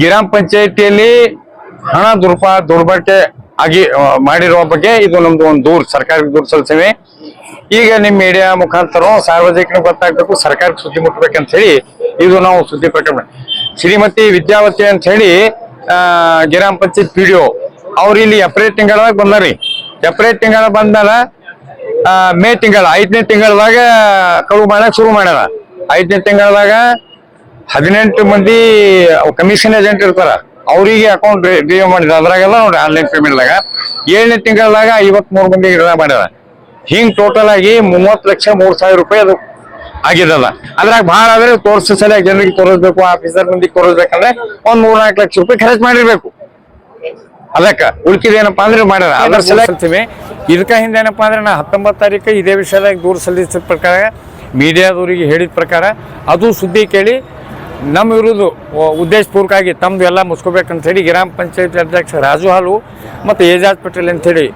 ಗ್ರಾಮ ಪಂಚಾಯಿತಿಯಲ್ಲಿ ಹಣ ದುರ್ಪ ದುರ್ಬಳಕೆ ಆಗಿ ಮಾಡಿರುವ ಬಗ್ಗೆ ಇದು ನಮ್ದು ಒಂದು ದೂರ್, ಸರ್ಕಾರಕ್ಕೆ ದೂರು ಸಲ್ಲಿಸಿವೆ. ಈಗ ನಿಮ್ ಮೀಡಿಯಾ ಮುಖಾಂತರ ಸಾರ್ವಜನಿಕರಿಗೆ ಗೊತ್ತಾಗಬೇಕು, ಸರ್ಕಾರಕ್ಕೆ ಸುದ್ದಿ ಅಂತ ಹೇಳಿ ಇದು ನಾವು ಸುದ್ದಿ ಪ್ರಕರಣ ಶ್ರೀಮತಿ ವಿದ್ಯಾವತಿ ಅಂತ ಹೇಳಿ ಗ್ರಾಮ ಪಂಚಾಯತ್ ಪಿ ಡಿ ಅವ್ರು ಇಲ್ಲಿ ಏಪ್ರಿಲ್ ತಿಂಗಳದಾಗ ಬಂದಾರಿ ಏಪ್ರಿಲ್ ತಿಂಗಳ ಬಂದಾರ ಮೇ ತಿಂಗಳ, ಐದನೇ ತಿಂಗಳದಾಗ ಕಳುವು ಮಾಡಕ್ ಶುರು ಮಾಡ್ಯಾರ. ಐದನೇ ತಿಂಗಳದಾಗ ಹದಿನೆಂಟು ಮಂದಿ ಕಮಿಷನ್ ಏಜೆಂಟ್ ಇರ್ತಾರ. ಅವರಿಗೆ ಅಕೌಂಟ್ ರಿವ್ಯೂ ಮಾಡಿದ. ಅದ್ರಾಗೆಲ್ಲ ನೋಡಿ ಆನ್ಲೈನ್ ಪೇಮೆಂಟ್ದಾಗ ಏಳನೇ ತಿಂಗಳದಾಗ ಐವತ್ ಮೂರು ಮಂದಿ ಗಿಡ ಮಾಡ್ಯಾರ. ಹಿಂಗ್ ಟೋಟಲ್ ಆಗಿ ಮೂವತ್ತು ಲಕ್ಷ ಮೂರ್ ಸಾವಿರ ರೂಪಾಯಿ ಅದು ಆಗಿದಲ್ಲ ಅದ್ರಾಗ ಭಾಳ ಆದ್ರೆ ತೋರ್ಸ ಸಲ ಜನರಿಗೆ ತೋರಿಸ್ಬೇಕು ಆಫೀಸರ್ ಮಂದಿಗೆ ತೋರಿಸ್ಬೇಕಂದ್ರೆ ಒಂದ್ ಮೂರ್ ನಾಲ್ಕು ಲಕ್ಷ ರೂಪಾಯಿ ಖರ್ಚು ಮಾಡಿರ್ಬೇಕು. ಅದಕ್ಕ ಉಳ್ಕಿದೇನಪ್ಪಾ ಅಂದ್ರೆ ಮಾಡ್ಯಾರ. ಅದ್ರ ಸಲ ಇದಕ್ಕ ಹಿಂದೆ ಏನಪ್ಪಾ ಅಂದ್ರೆ ನಾ ಹತ್ತೊಂಬತ್ತು ತಾರೀಕು ಇದೇ ವಿಷಯದಾಗ ದೂರ ಸಲ್ಲಿಸಿದ ಪ್ರಕಾರ ಮೀಡಿಯಾದವರಿಗೆ ಹೇಳಿದ ಪ್ರಕಾರ ಅದು ಸುದ್ದಿ ಕೇಳಿ ನಮ್ಮ ವಿರುದ್ಧ ಉದ್ದೇಶಪೂರ್ವಕವಾಗಿ ತಮ್ಮದು ಎಲ್ಲ ಮುಸ್ಕೋಬೇಕಂತ ಹೇಳಿ ಗ್ರಾಮ ಪಂಚಾಯತ್ ಅಧ್ಯಕ್ಷ ರಾಜು ಹಾಲು ಮತ್ತು ಏಜಾಜ್ ಪಟೇಲ್ ಅಂತ ಹೇಳಿ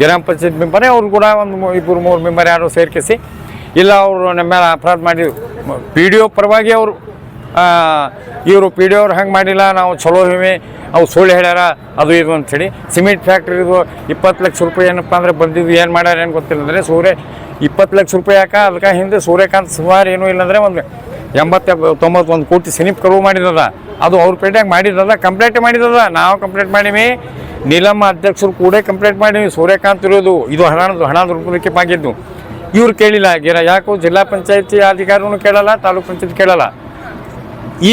ಗ್ರಾಮ ಪಂಚಾಯತ್ ಮೆಂಬರೇ, ಅವ್ರು ಕೂಡ ಒಂದು ಇಬ್ಬರು ಮೂರು ಮೆಂಬರ್ ಯಾರು ಸೇರ್ಕಿಸಿ, ಇಲ್ಲ ಅವರು ನಮ್ಮ ಮೇಲೆ ಅಪರಾಧ ಮಾಡಿದ್ರು ಪಿ ಡಿ ಒ ಪರವಾಗಿ ಅವರು ಇವರು ಪಿ ಡಿ ಅವ್ರು ಹಂಗೆ ಮಾಡಿಲ್ಲ, ನಾವು ಚಲೋ ಹಿಮೆ ಅವು ಸುಳ್ಳು ಹೇಳ್ಯಾರ, ಅದು ಇದು ಅಂಥೇಳಿ. ಸಿಮೆಂಟ್ ಫ್ಯಾಕ್ಟ್ರಿದು ಇಪ್ಪತ್ತು ಲಕ್ಷ ರೂಪಾಯಿ ಏನಪ್ಪ ಅಂದ್ರೆ ಬಂದಿದ್ದು, ಏನು ಮಾಡ್ಯಾರ ಏನು ಗೊತ್ತಿಲ್ಲ ಅಂದರೆ ಸೂರ್ಯ ಇಪ್ಪತ್ತು ಲಕ್ಷ ರೂಪಾಯಿ ಯಾಕೆ, ಅದಕ್ಕೆ ಹಿಂದೆ ಸೂರ್ಯಕಾಂತ್ ಸುಮಾರು ಏನೂ ಇಲ್ಲಾಂದರೆ ಒಂದು ಎಂಬತ್ತ, ತೊಂಬತ್ತೊಂದು ಕೋಟಿ ಸಿನಿಪ್ ಕಳುವು ಮಾಡಿದದ. ಅದು ಅವ್ರ ಪೇಟೆಯಾಗ ಮಾಡಿದದ ಕಂಪ್ಲೇಂಟ್ ಮಾಡಿದದ. ನಾವು ಕಂಪ್ಲೇಂಟ್ ಮಾಡೀವಿ. ನೀಲಮ್ಮ ಅಧ್ಯಕ್ಷರು ಕೂಡ ಕಂಪ್ಲೇಂಟ್ ಮಾಡೀವಿ. ಸೂರ್ಯಕಾಂತ್ ಇರೋದು, ಇದು ಹಣ ಹಣ ರೂಪಕ್ಕೆ ಆಗಿದ್ದು ಇವ್ರು ಕೇಳಿಲ್ಲ, ಗಿರ, ಯಾಕೋ ಜಿಲ್ಲಾ ಪಂಚಾಯತಿ ಅಧಿಕಾರಿನೂ ಕೇಳಲ್ಲ, ತಾಲೂಕ್ ಪಂಚಾಯತ್ ಕೇಳಲ್ಲ.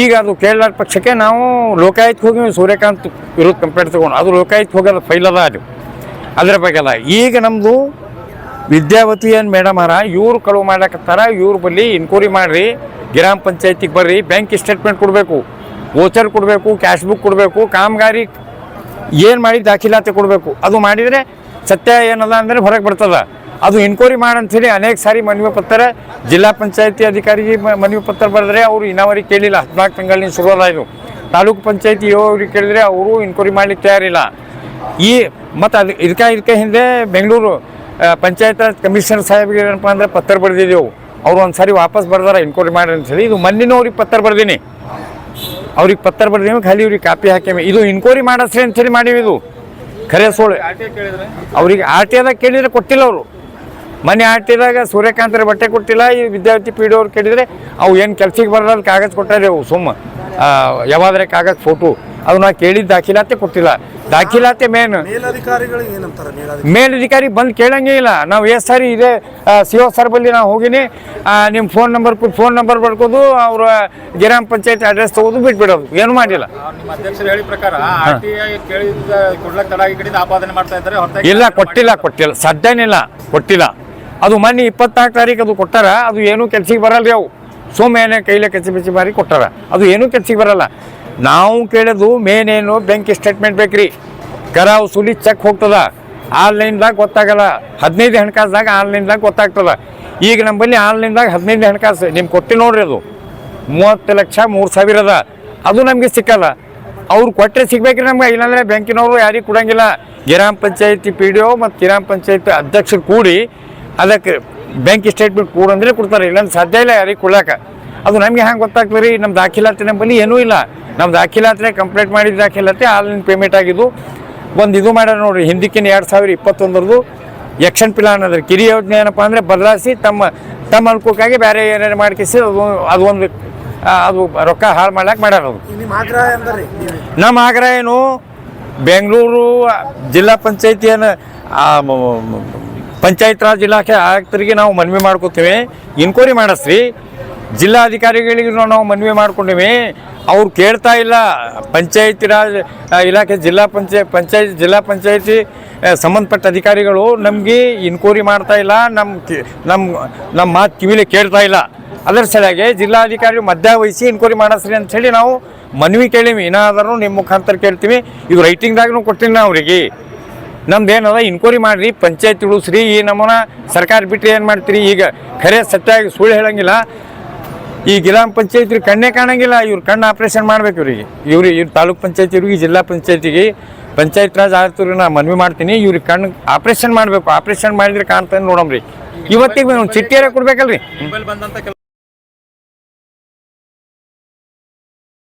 ಈಗ ಅದು ಕೇಳಲಾರ ಪಕ್ಷಕ್ಕೆ ನಾವು ಲೋಕಾಯುಕ್ತ ಹೋಗಿ ಸೂರ್ಯಕಾಂತ್ ಇರೋದು ಕಂಪ್ಲೇಂಟ್ ತಗೊಂಡು, ಅದು ಲೋಕಾಯುಕ್ತ ಹೋಗೋದು ಫೈಲ್ ಅದ ಅದು. ಅದರ ಬಗ್ಗೆ ಅಲ್ಲ ಈಗ ನಮ್ಮದು ವಿದ್ಯಾವತಿ ಏನು ಮೇಡಮ್ ಅರ ಇವ್ರು ಕಳುವು ಮಾಡಕತ್ತಾರ ಇವ್ರ ಬಳಿ ಇನ್ಕ್ವೈರಿ ಮಾಡ್ರಿ. ಗ್ರಾಮ ಪಂಚಾಯತಿಗೆ ಬರ್ರಿ ಬ್ಯಾಂಕ್ ಸ್ಟೇಟ್ಮೆಂಟ್ ಕೊಡಬೇಕು ವೋಚರ್ ಕೊಡಬೇಕು ಕ್ಯಾಶ್ ಬುಕ್ ಕೊಡಬೇಕು, ಕಾಮಗಾರಿ ಏನು ಮಾಡಿ ದಾಖಲಾತಿ ಕೊಡಬೇಕು. ಅದು ಮಾಡಿದರೆ ಸತ್ಯ ಏನದ ಅಂದರೆ ಹೊರಗೆ ಬರ್ತದ. ಅದು ಇನ್ಕ್ವೈರಿ ಮಾಡಂಥೇಳಿ ಅನೇಕ ಸಾರಿ ಮನವಿ ಪತ್ರ ಜಿಲ್ಲಾ ಪಂಚಾಯತಿ ಅಧಿಕಾರಿಗೆ ಮನವಿ ಪತ್ರ ಬರೆದ್ರೆ ಅವರು ಇನ್ನವರಿಗೆ ಕೇಳಿಲ್ಲ. ಹದಿನಾಲ್ಕು ತಿಂಗಳಿನ ಇದು. ತಾಲೂಕು ಪಂಚಾಯತಿ ಅವ್ರಿಗೆ ಕೇಳಿದರೆ ಅವರು ಇನ್ಕ್ವೈರಿ ಮಾಡಲಿಕ್ಕೆ ತಯಾರಿಲ್ಲ. ಈ, ಮತ್ತು ಅದು ಇದಕ್ಕೆ ಇದಕ್ಕೆ ಹಿಂದೆ ಬೆಂಗಳೂರು ಪಂಚಾಯತ್ ಕಮಿಷನರ್ ಸಾಹೇಬ್ಗೆ ಏನಪ್ಪ ಅಂದರೆ ಪತ್ರ ಬರೆದಿದ್ದೆವು. ಅವ್ರು ಒಂದು ವಾಪಸ್ ಬರ್ದಾರ ಇನ್ಕ್ವೈರಿ ಮಾಡಿ ಅಂತ ಹೇಳಿ, ಇದು ಮೊನ್ನೆನೂ ಅವ್ರಿಗೆ ಪತ್ರ ಬರ್ದೀನಿ. ಅವ್ರಿಗೆ ಪತ್ರ ಬರ್ದೀನಿ ಖಾಲಿ ಇವ್ರಿಗೆ ಕಾಪಿ ಹಾಕ್ಯಮಿ ಇದು ಇನ್ಕ್ವೈರಿ ಅಂತ ಅಂತೇಳಿ ಮಾಡೀವಿ ಇದು. ಖರೆ ಸೋಳು. ಅವ್ರಿಗೆ ಆರ್ ಟಿ ಆದಾಗ ಕೇಳಿದ್ರೆ ಕೊಟ್ಟಿಲ್ಲ ಅವರು. ಮನೆ ಆರ್ ಟಿದಾಗ ಸೂರ್ಯಕಾಂತರ ಬಟ್ಟೆ ಕೊಟ್ಟಿಲ್ಲ, ಈ ವಿದ್ಯಾರ್ಥಿ ಪಿ ಡಿ ಅವ್ರು ಕೇಳಿದರೆ, ಅವು ಏನು ಕೆಲ್ಸಕ್ಕೆ ಬರೋದು ಕಾಗಜ್ ಕೊಟ್ಟಾರೆ ಅವು, ಸುಮ್ಮ. ಯಾವಾದ್ರೆ ಕಾಗಜ್ ಫೋಟೋ ಅದು ನಾ ಕೇಳಿದ ದಾಖಲಾತಿ ಕೊಟ್ಟಿಲ್ಲ. ದಾಖಲಾತಿ ಮೇನ್ ಮೇಲಧಿಕಾರಿ. ಬಂದು ಕೇಳಂಗೇ ಇಲ್ಲ. ನಾವು ಎಸ್ ಸಾರಿ ಇದೆ ಸಿ ಓ ಸರ್ ಬಲ್ಲಿ ನಾವು ಹೋಗಿನಿ. ನಿಮ್ಮ ಫೋನ್ ನಂಬರ್ ಫೋನ್ ನಂಬರ್ ಬರ್ಕೋದು ಅವ್ರ ಗ್ರಾಮ ಪಂಚಾಯತ್ ಅಡ್ರೆಸ್ ತಗೋದು ಬಿಟ್ಬಿಡೋದು. ಏನು ಮಾಡಿಲ್ಲ. ಇಲ್ಲ ಕೊಟ್ಟಿಲ್ಲ ಕೊಟ್ಟಿಲ್ಲ. ಸದ್ಯನಿಲ್ಲ ಕೊಟ್ಟಿಲ್ಲ. ಅದು ಮೊನ್ನೆ ಇಪ್ಪತ್ನಾಲ್ಕು ತಾರೀಕು ಅದು ಕೊಟ್ಟಾರ. ಅದು ಏನು ಕೆಲ್ಸಿಗೆ ಬರಲ್ಲ ಅವು. ಸೋಮೇನೆ ಕೈಲೇ ಕಚ್ಚಿ ಬಿಚ್ಚಿ ಬಾರಿ ಕೊಟ್ಟಾರ. ಅದು ಏನೂ ಕೆಲ್ಸಿಗೆ ಬರಲ್ಲ. ನಾವು ಕೇಳೋದು ಮೇನ್ ಏನು ಬ್ಯಾಂಕ್ ಸ್ಟೇಟ್ಮೆಂಟ್ ಬೇಕ್ರಿ. ಕರ ವಸೂಲಿ ಚೆಕ್ ಹೋಗ್ತದ. ಆನ್ಲೈನ್ದಾಗ ಗೊತ್ತಾಗಲ್ಲ. ಹದಿನೈದು ಹಣಕಾಸ್ದಾಗ ಆನ್ಲೈನ್ದಾಗ ಗೊತ್ತಾಗ್ತದ. ಈಗ ನಮ್ಮಲ್ಲಿ ಆನ್ಲೈನ್ದಾಗ ಹದಿನೈದು ಹಣಕಾಸು ನಿಮ್ಗೆ ಕೊಟ್ಟು ನೋಡ್ರಿ ಅದು. ಮೂವತ್ತು ಲಕ್ಷ ಮೂರು ಸಾವಿರ ಅದ. ಅದು ನಮಗೆ ಸಿಕ್ಕಲ್ಲ. ಅವ್ರು ಕೊಟ್ಟರೆ ಸಿಗ್ಬೇಕ್ರಿ ನಮ್ಗೆ. ಇಲ್ಲಾಂದರೆ ಬ್ಯಾಂಕಿನವರು ಯಾರಿಗೆ ಕೊಡೋಂಗಿಲ್ಲ. ಗ್ರಾಮ ಪಂಚಾಯತಿ ಪಿ ಡಿ ಒ ಮತ್ತು ಗ್ರಾಮ ಪಂಚಾಯತಿ ಅಧ್ಯಕ್ಷರು ಕೂಡಿ ಅದಕ್ಕೆ ಬ್ಯಾಂಕ್ ಸ್ಟೇಟ್ಮೆಂಟ್ ಕೂಡಂದ್ರೆ ಕೊಡ್ತಾರೆ. ಇಲ್ಲಾಂದ್ರೆ ಸಾಧ್ಯ ಇಲ್ಲ ಯಾರಿಗೆ ಕೊಡಾಕ ಅದು ನಮಗೆ ಹ್ಯಾಂಗೆ ಗೊತ್ತಾಗ್ತದೆ ರೀ ನಮ್ಮ ದಾಖಲಾತಿ ನಮ್ಮಲ್ಲಿ ಏನೂ ಇಲ್ಲ. ನಮ್ಮ ದಾಖಲಾತಿ ಕಂಪ್ಲೇಂಟ್ ಮಾಡಿದ ದಾಖಲಾತಿ ಆನ್ಲೈನ್ ಪೇಮೆಂಟ್ ಆಗಿದ್ದು ಒಂದು ಇದು ಮಾಡ್ಯಾರ ನೋಡಿರಿ ಹಿಂದಕ್ಕಿನ ಎರಡು ಸಾವಿರ ಇಪ್ಪತ್ತೊಂದರದು ಯಕ್ಷನ್ ಪ್ಲಾನ್ ಅದ್ರ ಕಿರಿ ಯೋಜನೆ ಏನಪ್ಪ ಅಂದರೆ ಬದಲಾಯಿಸಿ ತಮ್ಮ ತಮ್ಮ ಅನುಕೂಲಕ್ಕಾಗಿ ಬೇರೆ ಏನೇನು ಮಾಡ್ಕಿಸಿ ಅದು ಅದು ಒಂದು ಅದು ರೊಕ್ಕ ಹಾಳು ಮಾಡ್ಲಾಕೆ ಮಾಡ್ಯಾರ ಅದು ನಮ್ಮ ಆಗ್ರಹ ಏನು ಬೆಂಗಳೂರು ಜಿಲ್ಲಾ ಪಂಚಾಯತಿಯನ್ನು ಪಂಚಾಯತ್ ರಾಜ್ ಇಲಾಖೆ ಆಯುಕ್ತರಿಗೆ ನಾವು ಮನವಿ ಮಾಡ್ಕೋತೀವಿ ಇನ್ಕ್ವೈರಿ ಮಾಡಿಸ್ರಿ. ಜಿಲ್ಲಾಧಿಕಾರಿಗಳಿಗೆ ನಾವು ಮನವಿ ಮಾಡ್ಕೊಂಡೀವಿ. ಅವ್ರು ಕೇಳ್ತಾ ಇಲ್ಲ. ಪಂಚಾಯತಿ ರಾಜ್ ಇಲಾಖೆ ಜಿಲ್ಲಾ ಪಂಚಾಯತ್ ಪಂಚಾಯತ್, ಜಿಲ್ಲಾ ಪಂಚಾಯತಿ ಸಂಬಂಧಪಟ್ಟ ಅಧಿಕಾರಿಗಳು ನಮಗೆ ಇನ್ಕ್ವೈರಿ ಮಾಡ್ತಾ ಇಲ್ಲ. ನಮ್ಮ ನಮ್ಮ ನಮ್ಮ ಮಾತು ಕಿವಿಲಿ ಕೇಳ್ತಾ ಇಲ್ಲ. ಅದರ ಸಲುವಾಗಿ ಜಿಲ್ಲಾಧಿಕಾರಿ ಮಧ್ಯ ವಹಿಸಿ ಇನ್ಕ್ವೈರಿ ಮಾಡಿಸ್ರಿ ಹೇಳಿ ನಾವು ಮನವಿ ಕೇಳೀವಿ. ಏನಾದರೂ ನಿಮ್ಮ ಮುಖಾಂತರ ಕೇಳ್ತೀವಿ. ಇದು ರೈಟಿಂಗ್ದಾಗೂ ನಾವು ಅವರಿಗೆ. ನಮ್ದು ಏನದ ಇನ್ಕ್ವೈರಿ ಮಾಡಿರಿ. ಪಂಚಾಯತ್ ಉಳಿಸ್ರಿ ಈ ನಮ್ಮನ್ನ ಸರ್ಕಾರ ಬಿಟ್ಟರೆ ಏನು ಮಾಡ್ತೀರಿ? ಈಗ ಖರೆ ಸತ್ಯ ಸುಳ್ಳು ಹೇಳಂಗಿಲ್ಲ. ಈ ಗ್ರಾಮ ಪಂಚಾಯತಿ ಕಣ್ಣೇ ಕಾಣಂಗಿಲ್ಲ. ಇವ್ರು ಕಣ್ಣು ಆಪರೇಷನ್ ಮಾಡ್ಬೇಕು ಇವ್ರಿಗೆ. ಇವ್ರಿಗೆ ಇವ್ರ ತಾಲೂಕ್ ಪಂಚಾಯತ್ ಇವ್ರಿಗೆ ಜಿಲ್ಲಾ ಪಂಚಾಯತಿಗೆ ಪಂಚಾಯತ್ ರಾಜ್ ಆಯುಕ್ತರಿಗೆ ನಾ ಮನವಿ ಮಾಡ್ತೀನಿ. ಇವ್ರಿಗೆ ಕಣ್ಣು ಆಪರೇಷನ್ ಮಾಡಬೇಕು. ಆಪರೇಷನ್ ಮಾಡಿದ್ರೆ ಕಾಣ್ತಾನೆ ನೋಡಮ್ರಿ. ಇವತ್ತಿಗೆ ಚಿಟ್ಟಿಯಾರ ಕೊಡ್ಬೇಕಲ್ರಿ?